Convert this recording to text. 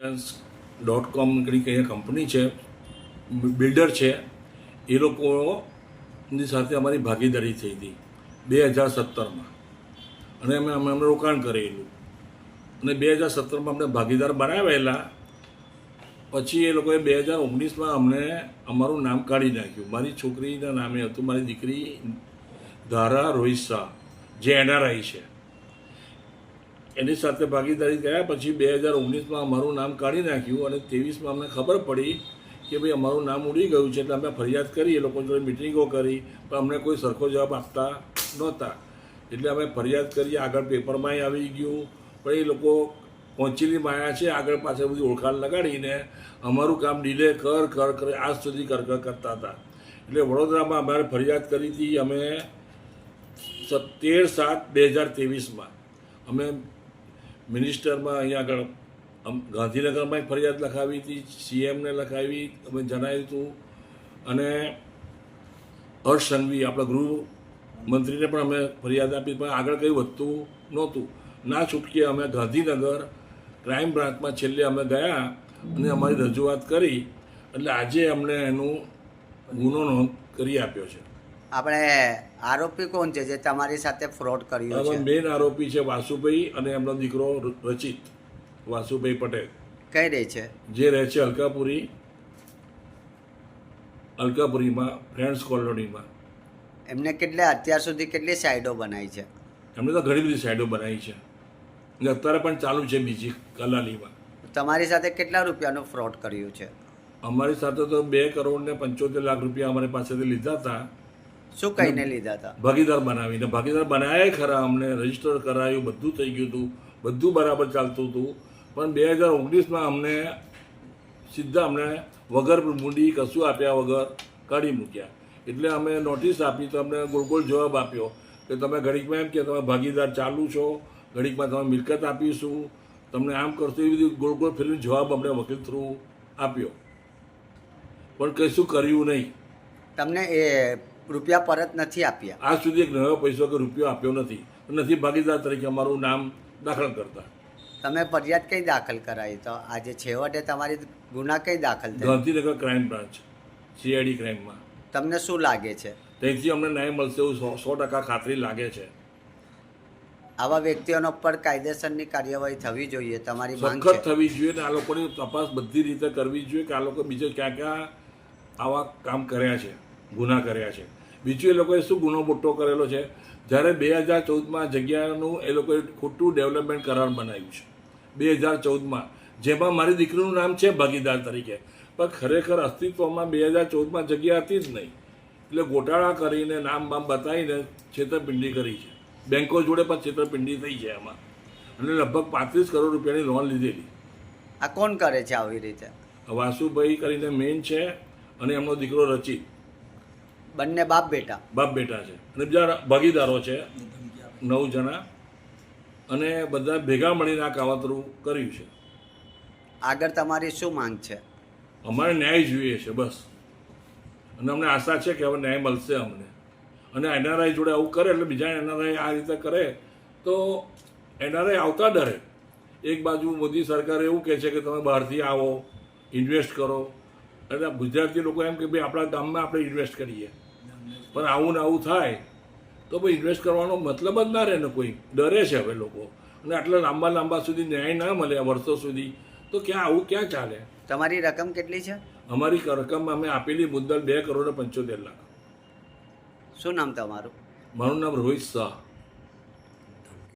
Dot com કરી કંઈ company છે બિલ્ડર છે, એ લોકોની સાથે અમારી ભાગીદારી થઈ હતી બે હજાર સત્તરમાં. અને અમે અમે અમને રોકાણ કરેલું. અને બે હજાર સત્તરમાં અમને ભાગીદાર બનાવેલા. પછી એ લોકોએ બે હજાર ઓગણીસમાં અમને અમારું નામ કાઢી નાખ્યું. મારી છોકરીના નામે હતું, મારી દીકરી ધારા રોહિત શાહ, જે એનઆરઆઈ છે. એની સાથે ભાગીદારી કર્યા પછી બે હજાર ઓગણીસમાં અમારું નામ કાઢી નાખ્યું અને ત્રેવીસમાં અમને ખબર પડી કે ભાઈ અમારું નામ ઉડી ગયું છે એટલે અમે ફરિયાદ કરી, એ લોકો જોડે મિટિંગો કરી, પણ અમને કોઈ સરખો જવાબ આપતા નહોતા. એટલે અમે ફરિયાદ કરી, આગળ પેપરમાંય આવી ગયું. પણ એ લોકો પહોંચેલી માયા છે, આગળ પાછળ બધી ઓળખાણ લગાડીને અમારું કામ ડીલે કર કર કર, આજ સુધી કર કર કરતા હતા. એટલે વડોદરામાં અમારે ફરિયાદ કરી હતી, અમે તેર સાત બે હજાર ત્રેવીસમાં. અમે મિનિસ્ટરમાં અહીંયા આગળ આમ ગાંધીનગરમાં એક ફરિયાદ લખાવી હતી સીએમને લખાવી, અમે જણાવ્યું હતું. અને હર્ષ સંઘવી, આપણા ગૃહ મંત્રીને પણ અમે ફરિયાદ આપી, પણ આગળ કંઈ વધતું નહોતું. ના છૂટકે અમે ગાંધીનગર ક્રાઇમ બ્રાન્ચમાં છેલ્લે અમે ગયા અને અમારી રજૂઆત કરી. એટલે આજે અમને એનું ગુનો નોંધ કરી આપ્યો છે. આપણે આરોપી કોણ છે જે તમારી સાથે ફ્રોડ કર્યો છે? મેન આરોપી છે વાસુભાઈ અને એમનો દીકરો રચિત વાસુભાઈ પટેલ. કઈ રહે છે? જે રહે છે અલકાપુરી અલકાપુરીમાં ફ્રેન્ડ્સ કોલોનીમાં એમને કેટલે અત્યાર સુધી કેટલી સાઈડો બનાવી છે? એમણે તો ઘણી બધી સાઈડો બનાવી છે. અને અત્યારે પણ ચાલુ છે બીજી કલાલીમાં. તમારી સાથે કેટલા રૂપિયાનું ફ્રોડ કર્યું છે? અમારી સાથે તો બે કરોડ ને પંચોતેર લાખ રૂપિયા અમારી પાસેથી લીધા હતા. શું કહીને લીધા હતા. ભાગીદાર બનાવીને ભાગીદાર બનાવ્યા ખરા અમને રજિસ્ટર કરાયું બધું થઈ ગયું હતું બધું બરાબર ચાલતું હતું. પણ બે હજાર ઓગણીસમાં અમને સીધા અમને વગર મૂડી કશું આપ્યા વગર કાઢી મૂક્યા. એટલે અમે નોટિસ આપી તો અમને ગોળ ગોળ જવાબ આપ્યો કે તમે ઘડીકમાં એમ કે તમે ભાગીદાર ચાલુ છો ઘડીકમાં તમે મિલકત આપીશું. તમને આમ કરશો એવી રીતે ગોળ ગોળ ફેરવીને જવાબ અમને વકીલ થ્રુ આપ્યો. પણ કશું કર્યું નહીં. તમને એ રૂપિયા પરત નથી આપ્યા. આજ સુધી એક નવો પૈસો કે રૂપિયો આપ્યો નથી. નથી ભાગીદાર તરીકે અમારું નામ દાખલ કરતા. તમે ફરિયાદ કઈ દાખલ કરાવી તો આજે છેવટે તમારી ગુના કઈ દાખલ થઈ ગાંધીનગર ક્રાઇમ બ્રાન્ચ સીઆઈડી ક્રાઇમમાં તમને શું લાગે છે? ત્યાંથી અમને ન્યાય મળશે એવું સો ટકા ખાતરી લાગે છે. આવા વ્યક્તિઓનો પર કાયદેસરની કાર્યવાહી થવી જોઈએ તમારી સખત થવી જોઈએ ને આ લોકોની તપાસ બધી રીતે કરવી જોઈએ કે આ લોકો બીજે ક્યાં ક્યાં આવા કામ કર્યા છે. ગુના કર્યા છે. બીજું એ લોકોએ શું ગુનો મોટો કરેલો છે? જ્યારે બે હજાર ચૌદમાં જગ્યાનું એ લોકોએ ખોટું ડેવલપમેન્ટ કરાર બનાવ્યું છે. બે હજાર ચૌદમાં. જેમાં મારી દીકરીનું નામ છે ભાગીદાર તરીકે. પણ ખરેખર અસ્તિત્વમાં બે હજાર ચૌદમાં જગ્યા હતી જ નહીં. એટલે ગોટાળા કરીને નામ બામ બતાવીને છેતરપિંડી કરી છે. બેંકો જોડે પણ છેતરપિંડી થઈ છે એમાં અને લગભગ પાંત્રીસ કરોડ રૂપિયાની લોન લીધેલી. આ કોણ કરે છે આવી રીતે? વાસુભાઈ કરીને મેન છે અને એમનો દીકરો રચિત. બંને બાપ બેટા. બાપ બેટા છે. અને બીજા ભાગીદારો છે. નવ જણા. અને બધા ભેગા મળીને આ કાવતરું કર્યું છે. આગળ તમારી શું માંગ છે? અમારે ન્યાય જોઈએ છે બસ. અને અમને આશા છે કે હવે ન્યાય મળશે અમને. અને એનઆરઆઈ જોડે આવું કરે એટલે બીજા એનઆરઆઈ આ રીતે કરે તો એનઆરઆઈ આવતા ડરે. એક બાજુ મોદી સરકાર એવું કહે છે કે તમે બહારથી આવો ઇન્વેસ્ટ કરો. એટલે ગુજરાતી લોકો એમ કે ભાઈ આપણા ગામમાં આપણે ઇન્વેસ્ટ કરીએ. પણ આવું ને આવું થાય તો ભાઈ ઇન્વેસ્ટ કરવાનો મતલબ જ ના રહે ને કોઈ. ડરે છે હવે લોકો. અને આટલા લાંબા લાંબા સુધી ન્યાય ના મળે વર્ષો સુધી તો ક્યાં આવું ક્યાં ચાલે? તમારી રકમ કેટલી છે? અમારી રકમ અમે આપેલી મુદ્દલ બે કરોડ પંચોતેર લાખ. શું નામ તમારું? મારું નામ રોહિત શાહ.